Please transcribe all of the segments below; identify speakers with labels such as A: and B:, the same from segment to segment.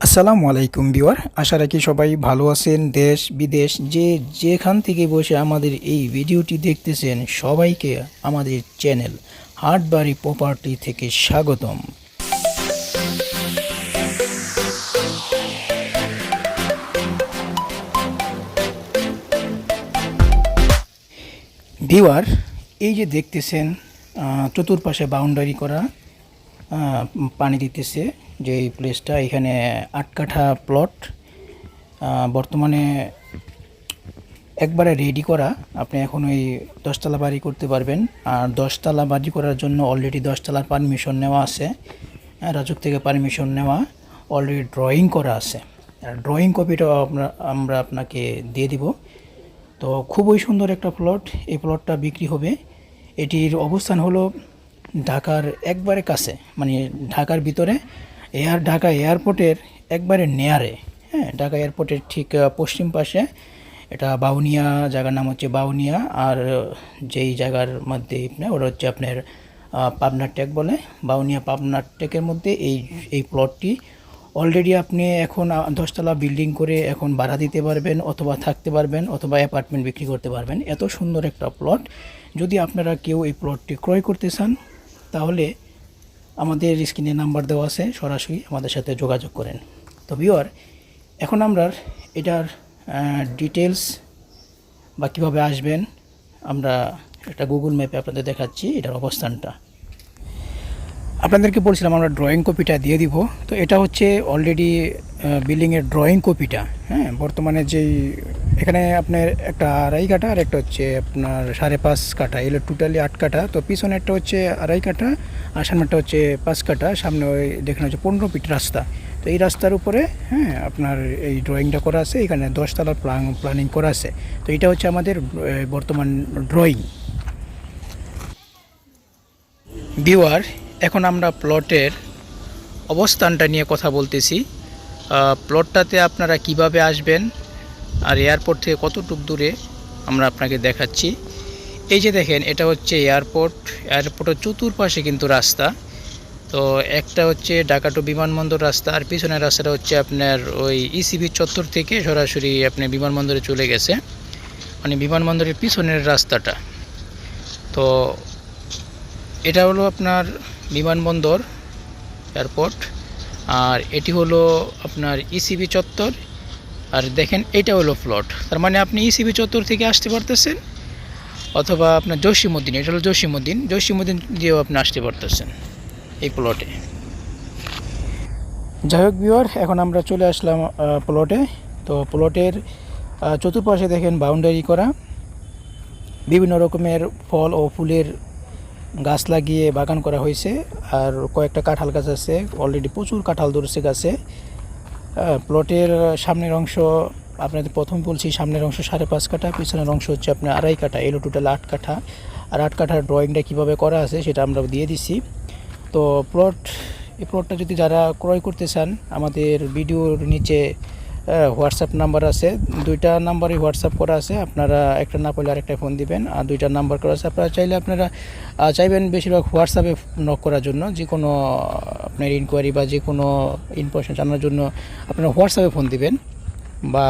A: আসসালামু আলাইকুম বিওয়ার আশা রাখি সবাই ভালো আছেন, দেশ, বিদেশ, যে যেখান থেকে বসে আমাদের এই ভিডিওটি দেখতেছেন সবাইকে আমাদের চ্যানেল হাটবাড়ি প্রপার্টি থেকে স্বাগতম। ভিওয়ার এই যে দেখতেছেন চতুর্পাশে বাউন্ডারি করা পানি দিতেছে যে এই প্লেসটা এখানে আট কাঠা প্লট বর্তমানে একবারে রেডি করা। আপনি এখন ওই দশতলা বাড়ি করতে পারবেন। আর দশতলা বাড়ি করার জন্য অলরেডি দশতলার পারমিশন নেওয়া আছে। হ্যাঁ, রাজুক থেকে পারমিশন নেওয়া। অলরেডি ড্রয়িং করা আছে। ড্রয়িং কপিটাও আমরা আমরা আপনাকে দিয়ে দিব। তো খুবই সুন্দর একটা প্লট এই প্লটটা বিক্রি হবে। এটির অবস্থান হলো ঢাকার একবারে কাছে মানে ঢাকার ভিতরে এয়ার ঢাকা এয়ারপোর্টের একবারে নেয়ারে হ্যাঁ ঢাকা এয়ারপোর্টের ঠিক পশ্চিম পাশে। এটা বাউনিয়া, জায়গার নাম হচ্ছে বাউনিয়া, আর যেই জায়গার মধ্যে আপনার ওটা হচ্ছে আপনার পাবনার টেক বলে। বাউনিয়া পাবনার টেকের মধ্যে এই এই প্লটটি অলরেডি আপনি এখন দশতলা বিল্ডিং করে এখন ভাড়া দিতে পারবেন অথবা থাকতে পারবেন অথবা অ্যাপার্টমেন্ট বিক্রি করতে পারবেন। এত সুন্দর একটা প্লট যদি আপনারা কেউ এই প্লটটি ক্রয় করতে চান, তাহলে আমাদের স্ক্রিনে নাম্বার দেওয়া আছে, সরাসরি আমাদের সাথে যোগাযোগ করেন। তো ভিওর এখন আমরা এটার ডিটেলস বা কীভাবে আসবেন, আমরা একটা গুগল ম্যাপে আপনাদের দেখাচ্ছি, এটার অবস্থানটা। আপনাদেরকে বলছিলাম আমরা ড্রয়িং কপিটা দিয়ে দিব। তো এটা হচ্ছে অলরেডি বিল্ডিংয়ের ড্রয়িং কপিটা হ্যাঁ বর্তমানে যেই, এখানে আপনার একটা আড়াই কাঠা আর একটা হচ্ছে আপনার সাড়ে পাঁচ কাঠা। এগুলো টোটালি আট কাঠা। তো পিছনে একটা হচ্ছে আড়াই কাঠা আর সামনেরটা হচ্ছে পাঁচ কাঠা। সামনে ওই দেখেন হচ্ছে পনেরো ফিট রাস্তা। তো এই রাস্তার উপরে হ্যাঁ আপনার এই ড্রয়িংটা করা আছে। এখানে দশতলার প্লান প্ল্যানিং করা আছে। তো এটা হচ্ছে আমাদের বর্তমান ড্রয়িং ভিউয়ার এখন আমরা প্লটের অবস্থানটা নিয়ে কথা বলতেছি। প্লটটাতে আপনারা কীভাবে আসবেন আর এয়ারপোর্ট থেকে কতটুক দূরে আমরা আপনাকে দেখাচ্ছি। এই যে দেখেন, এটা হচ্ছে এয়ারপোর্ট। এয়ারপোর্টের চতুর্পাশে কিন্তু রাস্তা। তো একটা হচ্ছে ঢাকা টু বিমানবন্দর রাস্তা আর পিছনের রাস্তাটা হচ্ছে আপনার ওই ইসিবি চত্বর থেকে সরাসরি আপনি বিমানবন্দরে চলে গেছে। মানে বিমানবন্দরের পিছনের রাস্তাটা। তো এটা হলো আপনার বিমানবন্দর, এয়ারপোর্ট, আর এটি হলো আপনার ইসিবি চত্বর, আর দেখেন এটা হলো প্লট তার মানে আপনি ইসিবি চত্বর থেকে আসতে পারতেছেন, অথবা আপনার জসিমুদ্দিন এটা হলো জসিমুদ্দিন জসিমুদ্দিন দিয়েও আপনি আসতে পারতেছেন এই প্লটে যাই হোক বিওর এখন আমরা চলে আসলাম প্লটে তো প্লটের চতুর্পাশে দেখেন বাউন্ডারি করা। বিভিন্ন রকমের ফল ও ফুলের গাছ লাগিয়ে বাগান করা হয়েছে আর কয়েকটা কাঁঠাল গাছ আছে অলরেডি প্রচুর কাঁঠাল ধরছে গাছে। প্লটের সামনের অংশ, আপনাদের প্রথম বলছি সামনের অংশ সাড়ে পাঁচ কাঠা, পিছনের অংশ হচ্ছে আপনার আড়াই কাঠা, এলো টোটাল আট কাঠা। আর আট কাঠার ড্রয়িংটা কীভাবে করা আছে সেটা আমরা দিয়ে দিছি। তো প্লট এই প্লটটা যদি যারা ক্রয় করতে চান, আমাদের ভিডিওর নিচে হোয়াটসঅ্যাপ নাম্বার আছে। দুইটা নাম্বারই হোয়াটসঅ্যাপ করা আছে। আপনারা একটা না পেলে আরেকটা ফোন দিবেন। আর দুইটা নাম্বার করা আছে। আপনারা চাইলে আপনারা চাইবেন বেশিরভাগ হোয়াটসঅ্যাপে নক করার জন্য। যে কোনো আপনার ইনকোয়ারি বা যে কোনো ইনফরমেশন জানার জন্য আপনারা হোয়াটসঅ্যাপে ফোন দিবেন। বা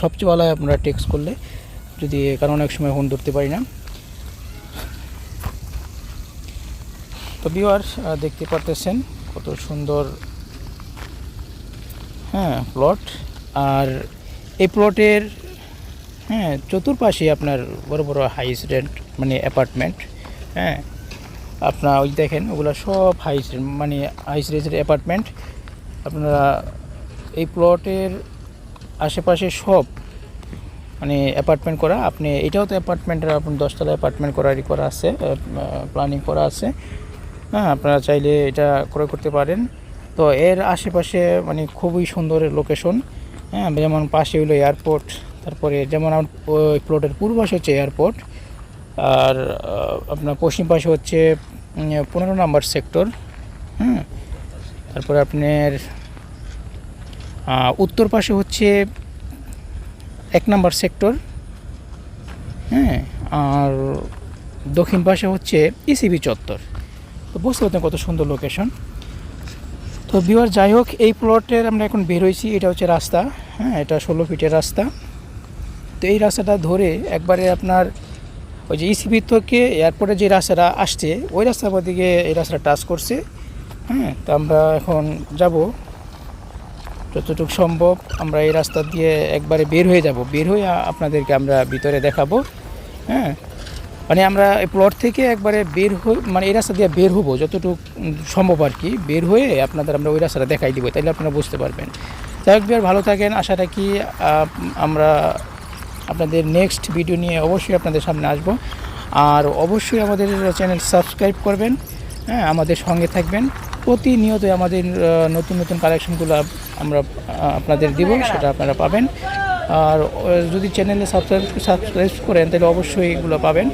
A: সবচেয়ে ভালো হয় আপনারা টেক্সট করলে। যদি, কারণ অনেক সময় ফোন ধরতে পারি না। তো ভিউয়ার দেখতে পারতেছেন কত সুন্দর হ্যাঁ প্লট আর এই প্লটের হ্যাঁ চতুর্পাশে আপনার বড় বড় হাইস রেন্ট মানে অ্যাপার্টমেন্ট হ্যাঁ আপনার ওই দেখেন, ওগুলো সব হাইস মানে হাইস রেঞ্জের অ্যাপার্টমেন্ট আপনারা এই প্লটের আশেপাশে সব মানে অ্যাপার্টমেন্ট করা, আপনি এটাও তো অ্যাপার্টমেন্টের আপনার দশতলা অ্যাপার্টমেন্ট করারই করা আছে প্ল্যানিং করা আছে। হ্যাঁ আপনারা চাইলে এটা ক্রয় করতে পারেন। তো এর আশেপাশে মানে খুবই সুন্দর লোকেশন হ্যাঁ যেমন পাশে হলো এয়ারপোর্ট তারপরে যেমন আমার ওই প্লটের পূর্ব পাশে হচ্ছে এয়ারপোর্ট আর আপনার পশ্চিম পাশে হচ্ছে পনেরো নাম্বার সেক্টর হুম তারপরে আপনার উত্তর পাশে হচ্ছে এক নাম্বার সেক্টর হ্যাঁ আর দক্ষিণ পাশে হচ্ছে ইসিবি চত্বর। তো বুঝতে পারতেন কত সুন্দর লোকেশন তো তো বিওয়ার যাই হোক, এই প্লটের আমরা এখন বের হয়েছি, এটা হচ্ছে রাস্তা। হ্যাঁ এটা ষোলো ফিটের রাস্তা। তো এই রাস্তাটা ধরে একবারে আপনার ওই যে ইসিবি থেকে এয়ারপোর্টে যে রাস্তাটা আসছে, ওই রাস্তার দিকে এই রাস্তাটা টাচ করছে। হ্যাঁ তো আমরা এখন যাব। যতটুকু সম্ভব আমরা এই রাস্তা দিয়ে একবারে বের হয়ে যাব। বের হয়ে আপনাদেরকে আমরা ভিতরে দেখাবো। হ্যাঁ মানে আমরা এই প্লট থেকে একবারে বের হই মানে এই রাস্তা দিয়ে বের হব, যতটুকু সম্ভব আর কি। বের হয়ে আপনাদের আমরা ওই রাস্তাটা দেখাই দিব তাহলে আপনারা বুঝতে পারবেন। যাই হোক ভালো থাকেন। আশা রাখি আমরা আপনাদের নেক্সট ভিডিও নিয়ে অবশ্যই আপনাদের সামনে আসব। আর অবশ্যই আমাদের চ্যানেল সাবস্ক্রাইব করবেন। হ্যাঁ আমাদের সঙ্গে থাকবেন। প্রতিনিয়ত আমাদের নতুন নতুন কালেকশনগুলো আমরা আপনাদের দিব, সেটা আপনারা পাবেন। আর যদি চ্যানেলে সাবস্ক্রাইব সাবস্ক্রাইব করেন, তাহলে অবশ্যই এগুলো পাবেন।